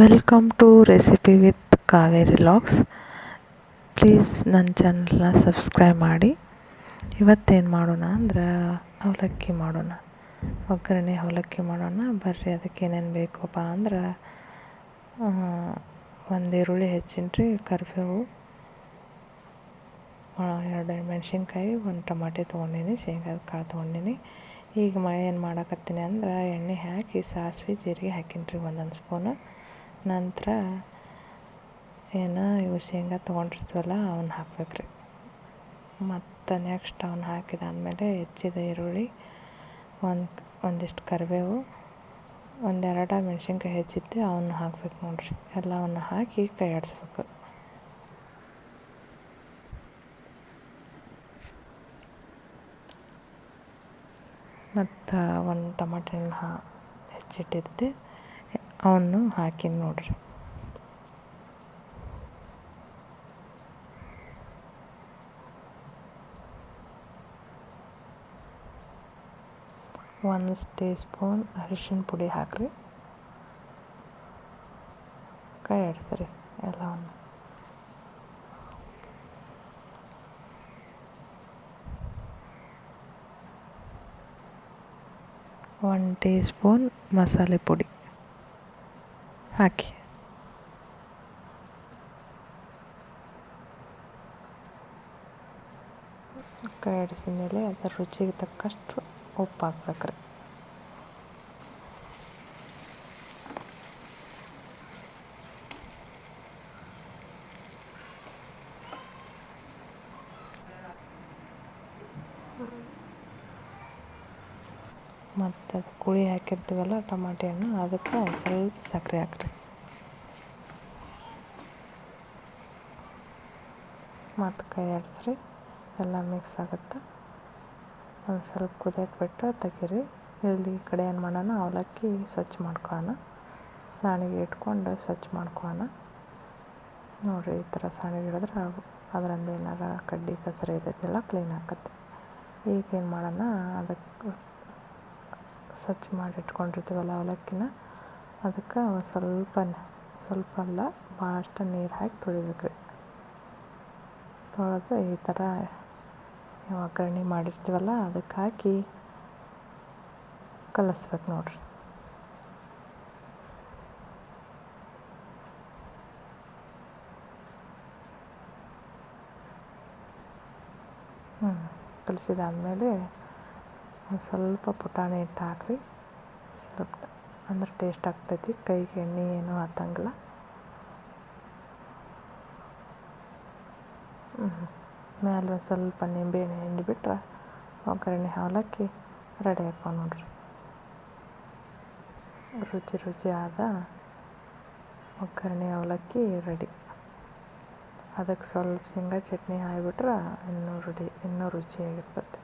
Welcome to recipe with Kaveri LOX please ನನ್ನ ಚಾನಲ್ನ subscribe ಮಾಡಿ. ಇವತ್ತೇನು ಮಾಡೋಣ ಅಂದ್ರೆ ಅವಲಕ್ಕಿ ಮಾಡೋಣ. ಒಗ್ಗರಣೆ ಅವಲಕ್ಕಿ ಮಾಡೋಣ. ಬರ್ರಿ, ಅದಕ್ಕೆ ಏನೇನು ಬೇಕಪ್ಪ ಅಂದ್ರೆ ಒಂದು ಈರುಳ್ಳಿ ಹೆಚ್ಚಿನ ರೀ, ಕರಿಬೇವು ಎರಡು ಮೆಣಸಿನ್ಕಾಯಿ, ಒಂದು ಟಮಾಟೆ ತೊಗೊಂಡೀನಿ, ಶೇಂಗಾದ ಕಾಳು ತೊಗೊಂಡೀನಿ. ಈಗ ಮ ಏನು ಮಾಡಕತ್ತೀನಿ ಅಂದ್ರೆ, ಎಣ್ಣೆ ಹಾಕಿ ಸಾಸಿವೆ, ಜೀರಿಗೆ ಹಾಕೀನಿ ರೀ ಒಂದೊಂದು ಸ್ಪೂನು. ನಂತರ ಏನು ಇವು ಶೇಂಗಾ ತೊಗೊಂಡಿರ್ತೀವಲ್ಲ ಅವನ್ನ ಹಾಕ್ಬೇಕು ರೀ ಮತ್ತು ನೆಕ್ಸ್ಟ್ ಅವನ್ನ ಹಾಕಿದಾದ್ಮೇಲೆ ಹೆಚ್ಚಿದ ಈರುಳ್ಳಿ, ಒಂದು, ಒಂದಿಷ್ಟು ಕರಿಬೇವು, ಒಂದೆರಡು ಮೆಣಸಿನ್ಕಾಯಿ ಹೆಚ್ಚಿದ್ದು ಅವನ್ನ ಹಾಕ್ಬೇಕು ನೋಡಿರಿ. ಎಲ್ಲವನ್ನು ಹಾಕಿ ಕೈ ಆಡಿಸ್ಬೇಕು ಮತ್ತು ಒಂದು ಟಮಾಟೆ ಹಣ್ಣು ಹಾ ಹೆಚ್ಚಿಟ್ಟಿದ್ದೆ. ಅವನ್ನು ಹಾಕಿನಿ ನೋಡಿರಿ. ಒಂದು ಟೀ ಸ್ಪೂನ್ ಅರಿಶಿನ ಪುಡಿ ಹಾಕ್ರಿ. ಕೈ ಆಡಿಸ್ರಿ ಎಲ್ಲವನ್ನು. ಒನ್ ಟೀ ಸ್ಪೂನ್ ಮಸಾಲೆ ಪುಡಿ. ಹಾಕಿ ಕೈ ಆಡಿಸಿದ ಮೇಲೆ ಅದರ ರುಚಿಗೆ ತಕ್ಕಷ್ಟು ಉಪ್ಪು ಹಾಕ್ಬೇಕ್ರಿ ಮತ್ತು ಅದು ಕುಳಿ ಹಾಕಿರ್ತೀವಲ್ಲ ಟಮಾಟೆ ಹಣ್ಣು ಅದಕ್ಕೆ ಒಂದು ಸ್ವಲ್ಪ ಸಕ್ಕರೆ ಹಾಕ್ರಿ. ಮತ್ತು ಕೈ ಆಡಿಸ್ರಿ, ಎಲ್ಲ ಮಿಕ್ಸ್ ಆಗುತ್ತೆ. ಒಂದು ಸ್ವಲ್ಪ ಕುದಿಯಕ್ಕೆ ಬಿಟ್ಟು ತೆಗೀರಿ. ಇಲ್ಲಿ ಈ ಕಡೆ ಏನು ಮಾಡೋಣ, ಅವಲಕ್ಕಿ ಸ್ವಚ್ಛ ಮಾಡ್ಕೊಳ್ಳೋಣ. ಸಾಣಿಗೆ ಇಟ್ಕೊಂಡು ಸ್ವಚ್ಛ ಮಾಡ್ಕೊಳ್ಳೋಣ. ನೋಡಿರಿ, ಈ ಥರ ಸಾಣಿಗೆ ಹಿಡಿದ್ರೆ ಅದರಿಂದ ಏನಾರ ಕಡ್ಡಿ, ಕಸರ ಇದ್ದದ್ದೆಲ್ಲ ಕ್ಲೀನ್ ಆಕತ್ತೆ ಈಗ ಏನು ಮಾಡೋಣ, ಅದಕ್ಕೆ ಸ್ವಚ್ಛ ಮಾಡಿ ಇಟ್ಕೊಂಡಿರ್ತೀವಲ್ಲ ಅವಲಕ್ಕಿನ, ಅದಕ್ಕೆ ಸ್ವಲ್ಪ ಸ್ವಲ್ಪ ಅಲ್ಲ ಭಾಳಷ್ಟು ನೀರು ಹಾಕಿ ತೊಳಿಬೇಕು ರೀ ತೊಳೆದು ಈ ಥರ ಒಗ್ಗರಣೆ ಮಾಡಿರ್ತೀವಲ್ಲ ಅದಕ್ಕೆ ಹಾಕಿ ಕಲಸ್ಬೇಕು ನೋಡ್ರಿ. ಹ್ಞೂ ಕಲಸಿದಾದ್ಮೇಲೆ ಸ್ವಲ್ಪ ಪುಟಾಣಿ ಹಿಟ್ಟು ಹಾಕ್ರಿ. ಸ್ವಲ್ಪ ಅಂದ್ರೆ ಟೇಸ್ಟ್ ಆಗ್ತೈತಿ. ಕೈಗೆ ಎಣ್ಣೆ ಏನೂ ಹತ್ತಂಗಿಲ್ಲ ಮೇಲೆ ಒಂದು ಸ್ವಲ್ಪ ನಿಂಬೆಹಣ್ಣು ಹಿಂಡಿಬಿಟ್ರೆ ಒಗ್ಗರಣೆ ಅವಲಕ್ಕಿ ರೆಡಿ ಆಯ್ತು ನೋಡಿರಿ. ರುಚಿ ರುಚಿಯಾದ ಒಗ್ಗರಣೆ ಅವಲಕ್ಕಿ ರೆಡಿ. ಅದಕ್ಕೆ ಸ್ವಲ್ಪ ಶೇಂಗಾ ಚಟ್ನಿ ಹಾಕ್ಬಿಟ್ರೆ ಇನ್ನೂ ರೆಡಿ, ಇನ್ನೂ ರುಚಿಯಾಗಿರ್ತೈತಿ.